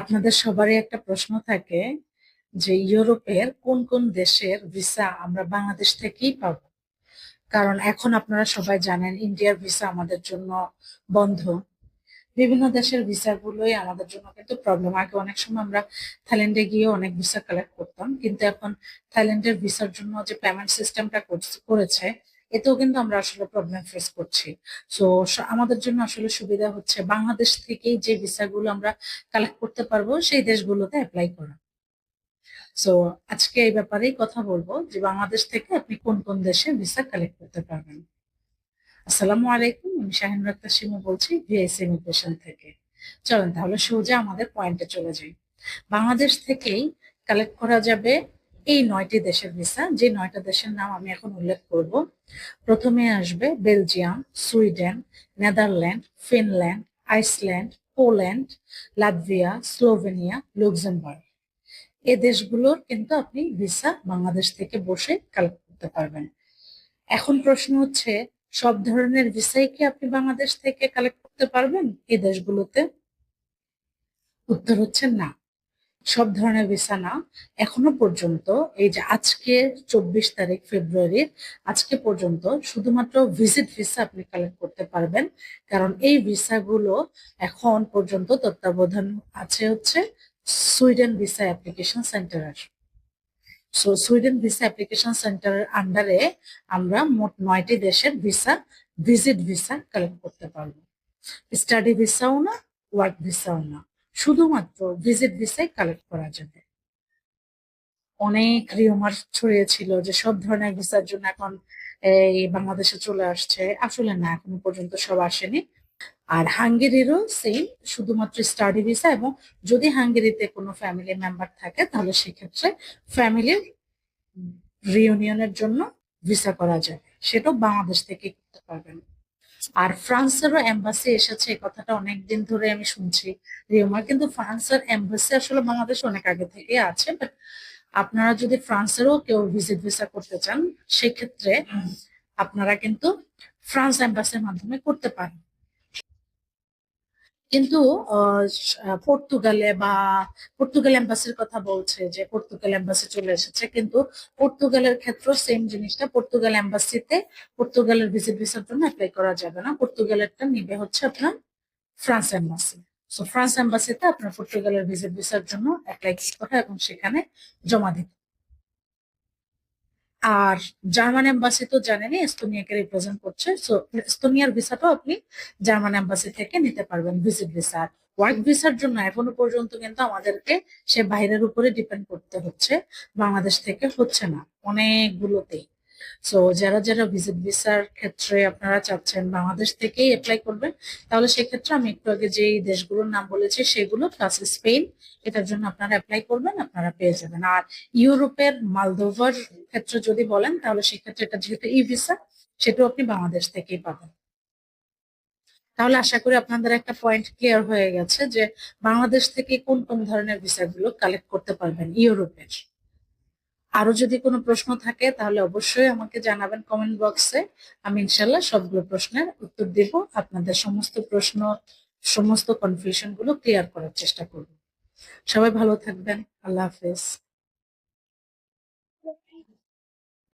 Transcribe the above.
আপনাদের সবারই একটা প্রশ্ন থাকে যে ইউরোপের কোন কোন দেশের ভিসা আমরা বাংলাদেশ থেকেই পাবো? কারণ এখন আপনারা সবাই জানেন ইন্ডিয়ার ভিসা আমাদের জন্য বন্ধ। বিভিন্ন দেশের ভিসা গুলোই আমাদের জন্য কিন্তু প্রবলেম আগে অনেক সময় আমরা থাইল্যান্ডে গিয়ে অনেক ভিসা কালেক্ট করতাম, কিন্তু এখন থাইল্যান্ডের ভিসার জন্য যে পেমেন্ট সিস্টেমটা করেছে এতেও কিন্তু আমরা আসলে প্রবলেম ফেস করছি। সো, আমাদের জন্য আসলে সুবিধা হচ্ছে বাংলাদেশ থেকেই যে ভিসাগুলো আমরা কালেক্ট করতে পারব, সেই দেশগুলোতে অ্যাপ্লাই করা। সো আজকে এই ব্যাপারেই কথা বলব যে বাংলাদেশ থেকে আপনি কোন কোন দেশে ভিসা কালেক্ট করতে পারবেন। আসসালামু আলাইকুম, আমি শাহিন রাক্তা সিমু বলছি ভিএস ইমিগ্রেশন থেকে। চলেন তাহলে সোজা আমাদের পয়েন্টে চলে যাই। বাংলাদেশ থেকেই কালেক্ট করা যাবে এই নয়টি দেশের ভিসা যে নয়টা দেশের নাম আমি এখন উল্লেখ করব। প্রথমে আসবে Belgium, Sweden, Netherland, Finland, Iceland, Poland Latvia Slovenia, Luxembourg. এ দেশগুলোর কিন্তু আপনি ভিসা বাংলাদেশ থেকে বসে কালেক্ট করতে পারবেন। এখন প্রশ্ন হচ্ছে, সব ধরনের ভিসাই কি আপনি বাংলাদেশ থেকে কালেক্ট করতে পারবেন? এই দেশগুলোতে? উত্তর হচ্ছে না। সব ধরনের ভিসা না। এখনও পর্যন্ত এই যে আজকে চব্বিশ তারিখ ফেব্রুয়ারির আজকে পর্যন্ত শুধুমাত্র ভিজিট ভিসা আপনি কালেক্ট করতে পারবেন। কারণ এই ভিসাগুলো এখন পর্যন্ত তত্ত্বাবধান আছে হচ্ছে সুইডেন ভিসা অ্যাপ্লিকেশন সেন্টারের সো সুইডেন ভিসা অ্যাপ্লিকেশন সেন্টারের আন্ডারে আমরা মোট নয়টি দেশের ভিসা ভিজিট ভিসা কালেক্ট করতে পারব। স্টাডি ভিসাও না ওয়ার্ক ভিসাও না। শুধুমাত্র ভিজিট ভিসাই কালেক্ট করা যাবে অনেক রিওমার ছড়িয়েছিল যে সব ধরনের ভিসার জন্য এখন এই বাংলাদেশে চলে আসছে। আসলে না, এখনও পর্যন্ত সব আসেনি। আর হাঙ্গেরিরও সেম শুধুমাত্র স্টাডি ভিসা এবং যদি হাঙ্গেরিতে কোনো ফ্যামিলি মেম্বার থাকে, তাহলে সেক্ষেত্রে ফ্যামিলির রিউনিয়নের জন্য ভিসা করা যাবে সেটাও বাংলাদেশ থেকে করতে পারবেন। আর ফ্রান্সেরও এম্বাসি এসেছে এই কথাটা অনেকদিন ধরে আমি শুনছি। রিওমার কিন্তু ফ্রান্সের এম্বাসি আসলে বাংলাদেশ অনেক আগে থেকে আছে বাট আপনারা যদি ফ্রান্সেরও কেউ ভিজিট ভিসা করতে চান সেক্ষেত্রে আপনারা কিন্তু ফ্রান্স এম্বাসির মাধ্যমে করতে পারেন। কিন্তু পর্তুগালে বা পর্তুগাল এম্বাসির কথা বলছে যে পর্তুগাল এম্বাসি চলে এসেছে। কিন্তু পর্তুগালের ক্ষেত্রে সেম জিনিসটা, পর্তুগাল এম্বাসিতে পর্তুগালের ভিজিট ভিসার জন্য অ্যাপ্লাই করা যাবে না। পর্তুগালেরটা নিবে হচ্ছে আপনার ফ্রান্স এম্বাসি। সো ফ্রান্স এম্বাসিতে আপনার পর্তুগালের ভিজিট ভিসার জন্য অ্যাপ্লাই হয় এবং সেখানে জমা দিতে আর জার্মান এম্বাসি তো জানেনই, এস্তোনিয়াকে রিপ্রেজেন্ট করছে। সো এস্তোনিয়ার ভিসাটাও আপনি জার্মান এম্বাসি থেকে নিতে পারবেন ভিজিট ভিসা ওয়ার্ক ভিসার জন্য। এখনও পর্যন্ত কিন্তু আমাদেরকে সে বাইরের উপরে ডিপেন্ড করতে হচ্ছে, বাংলাদেশ থেকে হচ্ছে না, অনেকগুলোতেই। সো যারা যারা ভিজিট ভিসার ক্ষেত্রে আপনারা চাচ্ছেন বাংলাদেশ থেকেই অ্যাপ্লাই করবেন, তাহলে সেক্ষেত্রে আমি একটু আগে যে দেশগুলোর নাম বলেছি, সেগুলো প্লাস স্পেন এটার জন্য আপনারা অ্যাপ্লাই করবেন, আপনারা পেয়ে যাবেন। আর ইউরোপের মালদোভার ক্ষেত্রে যদি বলেন, তাহলে সেক্ষেত্রে এটা যেহেতু ই ভিসা সেটাও আপনি বাংলাদেশ থেকেই পাবেন। তাহলে আশা করি আপনাদের একটা পয়েন্ট ক্লিয়ার হয়ে গেছে যে বাংলাদেশ থেকে কোন কোন ধরনের ভিসাগুলো কালেক্ট করতে পারবেন ইউরোপের। আরও যদি কোনো প্রশ্ন থাকে, তাহলে অবশ্যই আমাকে জানাবেন কমেন্ট বক্সে আমি ইনশাল্লাহ সবগুলো প্রশ্নের উত্তর দেব। আপনাদের সমস্ত প্রশ্ন, সমস্ত কনফিউশনগুলো ক্লিয়ার করার চেষ্টা করব। সবাই ভালো থাকবেন। আল্লাহ হাফেজ।